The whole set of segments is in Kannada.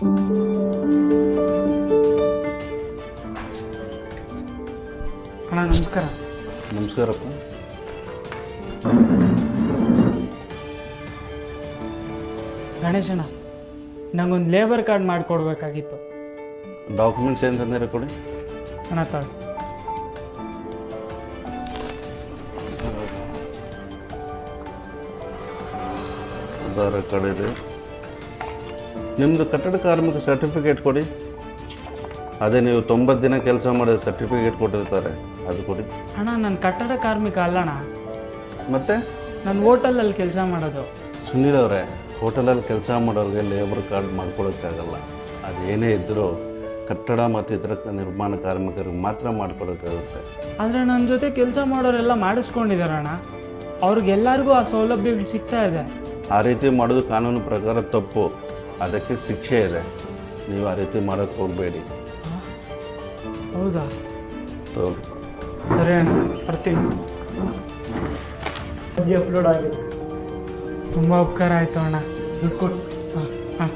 ಅಣ್ಣ ನಮಸ್ಕಾರ. ನಮಸ್ಕಾರಪ್ಪ. ಗಣೇಶಣ್ಣ ನಂಗೊಂದು ಲೇಬರ್ ಕಾರ್ಡ್ ಮಾಡಿಕೊಡ್ಬೇಕಾಗಿತ್ತು. ಡಾಕ್ಯುಮೆಂಟ್ಸ್ ಏನು ತಂದಿರ ಕೊಡಿ? ಅಣ್ಣ ತಾಳು. ಆಧಾರ್ ಕಾರ್ಡ್ ಇದೆ. ನಿಮ್ಮದು ಕಟ್ಟಡ ಕಾರ್ಮಿಕ ಸರ್ಟಿಫಿಕೇಟ್ ಕೊಡಿ. ಅದೇ ನೀವು ತೊಂಬತ್ತು ದಿನ ಕೆಲಸ ಮಾಡಿದ ಸರ್ಟಿಫಿಕೇಟ್ ಕೊಟ್ಟಿರ್ತಾರೆ ಅದು ಕೊಡಿ. ಅಣ್ಣ ನಾನು ಕಟ್ಟಡ ಕಾರ್ಮಿಕ ಅಲ್ಲಣ್ಣ. ಮತ್ತೆ? ನಾನು ಹೋಟೆಲಲ್ಲಿ ಕೆಲಸ ಮಾಡೋದು. ಸುನೀಲ್ ಅವರೇ ಹೋಟೆಲಲ್ಲಿ ಕೆಲಸ ಮಾಡೋರಿಗೆ ಲೇಬರ್ ಕಾರ್ಡ್ ಮಾಡ್ಕೊಳೋಕ್ಕಾಗಲ್ಲ. ಅದೇನೇ ಇದ್ದರೂ ಕಟ್ಟಡ ಮತ್ತು ಇತರ ನಿರ್ಮಾಣ ಕಾರ್ಮಿಕರಿಗೆ ಮಾತ್ರ ಮಾಡ್ಕೊಳಕ್ಕಾಗುತ್ತೆ. ಆದರೆ ನನ್ನ ಜೊತೆ ಕೆಲಸ ಮಾಡೋರೆಲ್ಲ ಮಾಡಿಸ್ಕೊಂಡಿದ್ದಾರಣ್ಣ ಅವ್ರಿಗೆಲ್ಲರಿಗೂ ಆ ಸೌಲಭ್ಯಗಳು ಸಿಗ್ತಾ ಇದೆ. ಆ ರೀತಿ ಮಾಡೋದು ಕಾನೂನು ಪ್ರಕಾರ ತಪ್ಪು. ಅದಕ್ಕೆ ಶಿಕ್ಷೆ ಇದೆ. ನೀವು ಆ ರೀತಿ ಮಾಡೋಕ್ಕೆ ಹೋಗಬೇಡಿ. ಹೌದಾ? ಸರಿ ಅಣ್ಣ ಬರ್ತೀನಿ. ಸದ್ಯ ಅಪ್ಲೋಡ್ ಆಗಿದೆ. ತುಂಬ ಉಪಕಾರ ಆಯಿತು ಅಣ್ಣ. ದುಡ್ಡು ಕೊಟ್ಟು ಹಾಂ ಹಾಂ.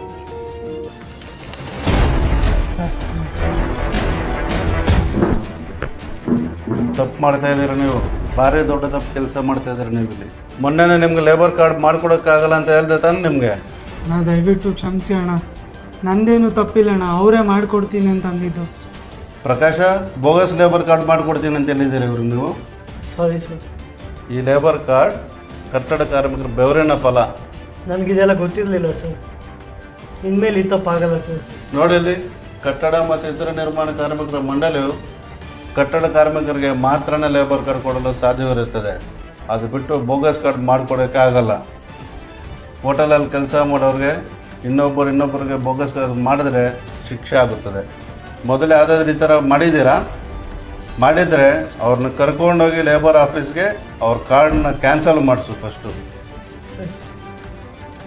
ತಪ್ಪು ಮಾಡ್ತಾ ಇದ್ದೀರ ನೀವು? ಭಾರಿ ದೊಡ್ಡ ತಪ್ಪು ಕೆಲಸ ಮಾಡ್ತಾ ಇದ್ದೀರ ನೀವು ಇಲ್ಲಿ? ಮೊನ್ನೆನೇ ನಿಮ್ಗೆ ಲೇಬರ್ ಕಾರ್ಡ್ ಮಾಡ್ಕೊಡೋಕ್ಕಾಗಲ್ಲ ಅಂತ ಹೇಳ್ದೆ ತಾನೆ ನಿಮಗೆ. ಅಣ್ಣ ದಯವಿಟ್ಟು ಕ್ಷಮಿಸಿ ಅಣ್ಣ. ನಂದೇನು ತಪ್ಪಿಲ್ಲ ಅಣ್ಣ. ಅವರೇ ಮಾಡಿಕೊಡ್ತೀನಿ ಅಂತ ಅಂದಿದ್ದು. ಪ್ರಕಾಶ ಬೋಗಸ್ ಲೇಬರ್ ಕಾರ್ಡ್ ಮಾಡಿಕೊಡ್ತೀನಿ ಅಂತ ಹೇಳಿದ್ದೀರಿ ಇವರು ನೀವು? ಸಾರಿ ಸರ್ ಈ ಲೇಬರ್ ಕಾರ್ಡ್ ಕಟ್ಟಡ ಕಾರ್ಮಿಕರ ಬೆವರಿನ ಫಲ. ನನಗಿದೆಲ್ಲ ಗೊತ್ತಿರಲಿಲ್ಲ ಸರ್ ಇನ್ಮೇಲೆ ಈ ತಪ್ಪಾಗಲ್ಲ ಸರ್ ನೋಡಿಲ್ಲಿ ಕಟ್ಟಡ ಮತ್ತು ಇತರ ನಿರ್ಮಾಣ ಕಾರ್ಮಿಕರ ಮಂಡಳಿಯು ಕಟ್ಟಡ ಕಾರ್ಮಿಕರಿಗೆ ಮಾತ್ರನೇ ಲೇಬರ್ ಕಾರ್ಡ್ ಕೊಡಲು ಸಾಧ್ಯವಿರುತ್ತದೆ. ಅದು ಬಿಟ್ಟು ಬೋಗಸ್ ಕಾರ್ಡ್ ಮಾಡಿಕೊಡೋಕ್ಕೆ ಆಗಲ್ಲ ಹೋಟೆಲಲ್ಲಿ ಕೆಲಸ ಮಾಡೋರಿಗೆ ಇನ್ನೊಬ್ಬರು ಇನ್ನೊಬ್ಬರಿಗೆ ಬೋಗಸ್ ಕಾರ್ಡ್ ಮಾಡಿದ್ರೆ ಶಿಕ್ಷೆ ಆಗುತ್ತದೆ. ಮೊದಲೇ ಯಾವುದಾದ್ರೂ ಈ ಥರ ಮಾಡಿದ್ದೀರಾ? ಮಾಡಿದರೆ ಅವ್ರನ್ನ ಕರ್ಕೊಂಡೋಗಿ ಲೇಬರ್ ಆಫೀಸ್ಗೆ ಅವ್ರ ಕಾರ್ಡನ್ನ ಕ್ಯಾನ್ಸಲ್ ಮಾಡಿಸು ಫಸ್ಟು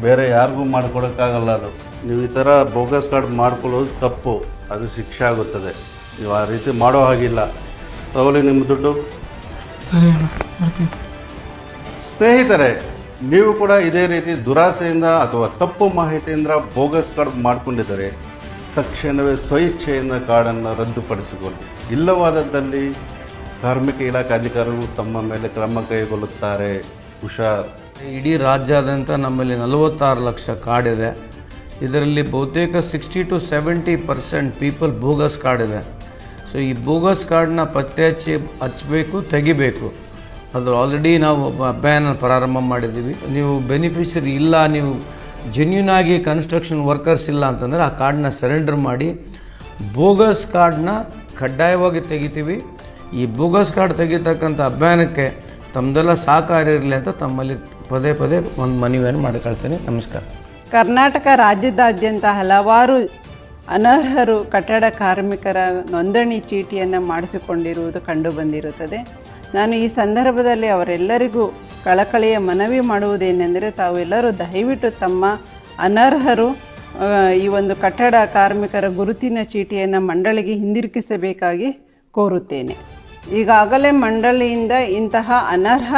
ಬೇರೆ ಯಾರಿಗೂ ಮಾಡ್ಕೊಡೋಕ್ಕಾಗಲ್ಲ ಅದು. ನೀವು ಈ ಥರ ಬೋಗಸ್ ಕಾರ್ಡ್ ಮಾಡ್ಕೊಳ್ಳೋದು ತಪ್ಪು. ಅದು ಶಿಕ್ಷೆ ಆಗುತ್ತದೆ. ನೀವು ಆ ರೀತಿ ಮಾಡೋ ಹಾಗಿಲ್ಲ. ತಗೊಳ್ಳಿ ನಿಮ್ಮ ದುಡ್ಡು. ಸರಿ ಸ್ನೇಹಿತರೆ ನೀವು ಕೂಡ ಇದೇ ರೀತಿ ದುರಾಸೆಯಿಂದ ಅಥವಾ ತಪ್ಪು ಮಾಹಿತಿಯಿಂದ ಬೋಗಸ್ ಕಾರ್ಡ್ ಮಾಡಿಕೊಂಡಿದ್ದರೆ ತಕ್ಷಣವೇ ಸ್ವಇಚ್ಛೆಯಿಂದ ಕಾರ್ಡನ್ನು ರದ್ದುಪಡಿಸಿಕೊಳ್ಳಿ. ಇಲ್ಲವಾದದ್ದಲ್ಲಿ ಕಾರ್ಮಿಕ ಇಲಾಖೆ ಅಧಿಕಾರಿಗಳು ತಮ್ಮ ಮೇಲೆ ಕ್ರಮ ಕೈಗೊಳ್ಳುತ್ತಾರೆ. ಹುಷಾರ್ ಇಡೀ ರಾಜ್ಯಾದ್ಯಂತ ನಮ್ಮಲ್ಲಿ ನಲವತ್ತಾರು ಲಕ್ಷ ಕಾರ್ಡ್ ಇದೆ. ಇದರಲ್ಲಿ ಬಹುತೇಕ sixty to seventy percent people bogus card ಇದೆ. ಸೊ ಈ ಬೋಗಸ್ ಕಾರ್ಡ್ನ ಪತ್ತೆ ಹಚ್ಚಿ ಹಚ್ಚಬೇಕು, ತೆಗಿಬೇಕು. ಅದು ಆಲ್ರೆಡಿ ನಾವು ಅಭಿಯಾನ ಪ್ರಾರಂಭ ಮಾಡಿದ್ದೀವಿ. ನೀವು ಬೆನಿಫಿಷರಿ ಇಲ್ಲ, ನೀವು ಜೆನ್ಯೂನ್ ಆಗಿ ಕನ್ಸ್ಟ್ರಕ್ಷನ್ ವರ್ಕರ್ಸ್ ಇಲ್ಲ ಅಂತಂದರೆ ಆ ಕಾರ್ಡ್ನ ಸರೆಂಡರ್ ಮಾಡಿ ಬೋಗಸ್ ಕಾರ್ಡ್ನ ಕಡ್ಡಾಯವಾಗಿ ತೆಗಿತೀವಿ. ಈ ಬೋಗಸ್ ಕಾರ್ಡ್ ತೆಗಿತಕ್ಕಂಥ ಅಭಿಯಾನಕ್ಕೆ ತಮ್ಮದೆಲ್ಲ ಸಹಕಾರ ಇರಲಿ ಅಂತ ತಮ್ಮಲ್ಲಿ ಪದೇ ಪದೇ ಒಂದು ಮನವಿಯನ್ನು ಮಾಡಿಕೊಳ್ತೇನೆ. ನಮಸ್ಕಾರ. ಕರ್ನಾಟಕ ರಾಜ್ಯದಾದ್ಯಂತ ಹಲವಾರು ಅನರ್ಹರು ಕಟ್ಟಡ ಕಾರ್ಮಿಕರ ನೋಂದಣಿ ಚೀಟಿಯನ್ನು ಮಾಡಿಸಿಕೊಂಡಿರುವುದು ಕಂಡುಬಂದಿರುತ್ತದೆ ನಾನು ಈ ಸಂದರ್ಭದಲ್ಲಿ ಅವರೆಲ್ಲರಿಗೂ ಕಳಕಳಿಯ ಮನವಿ ಮಾಡುವುದೇನೆಂದರೆ ತಾವೆಲ್ಲರೂ ದಯವಿಟ್ಟು ತಮ್ಮ ಅನರ್ಹರು ಈ ಒಂದು ಕಟ್ಟಡ ಕಾರ್ಮಿಕರ ಗುರುತಿನ ಚೀಟಿಯನ್ನು ಮಂಡಳಿಗೆ ಹಿಂದಿರುಗಿಸಬೇಕಾಗಿ ಕೋರುತ್ತೇನೆ. ಈಗಾಗಲೇ ಮಂಡಳಿಯಿಂದ ಇಂತಹ ಅನರ್ಹ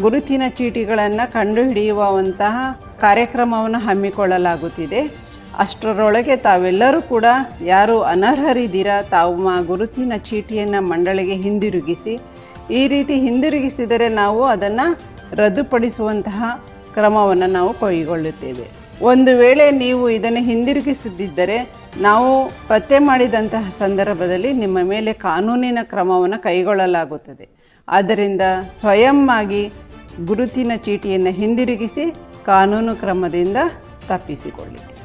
ಗುರುತಿನ ಚೀಟಿಗಳನ್ನು ಕಂಡುಹಿಡಿಯುವಂತಹ ಕಾರ್ಯಕ್ರಮವನ್ನು ಹಮ್ಮಿಕೊಳ್ಳಲಾಗುತ್ತಿದೆ. ಅಷ್ಟರೊಳಗೆ ತಾವೆಲ್ಲರೂ ಕೂಡ ಯಾರು ಅನರ್ಹರಿದ್ದೀರಾ ತಾವು ಮಾ ಗುರುತಿನ ಚೀಟಿಯನ್ನು ಮಂಡಳಿಗೆ ಹಿಂದಿರುಗಿಸಿ, ಈ ರೀತಿ ಹಿಂದಿರುಗಿಸಿದರೆ ನಾವು ಅದನ್ನು ರದ್ದುಪಡಿಸುವಂತಹ ಕ್ರಮವನ್ನು ನಾವು ಕೈಗೊಳ್ಳುತ್ತೇವೆ. ಒಂದು ವೇಳೆ ನೀವು ಇದನ್ನು ಹಿಂದಿರುಗಿಸದಿದ್ದರೆ, ನಾವು ಪತ್ತೆ ಮಾಡಿದಂತಹ ಸಂದರ್ಭದಲ್ಲಿ ನಿಮ್ಮ ಮೇಲೆ ಕಾನೂನಿನ ಕ್ರಮವನ್ನು ಕೈಗೊಳ್ಳಲಾಗುತ್ತದೆ. ಆದ್ದರಿಂದ ಸ್ವಯಂ ಆಗಿ ಗುರುತಿನ ಚೀಟಿಯನ್ನು ಹಿಂದಿರುಗಿಸಿ ಕಾನೂನು ಕ್ರಮದಿಂದ ತಪ್ಪಿಸಿಕೊಳ್ಳಿ.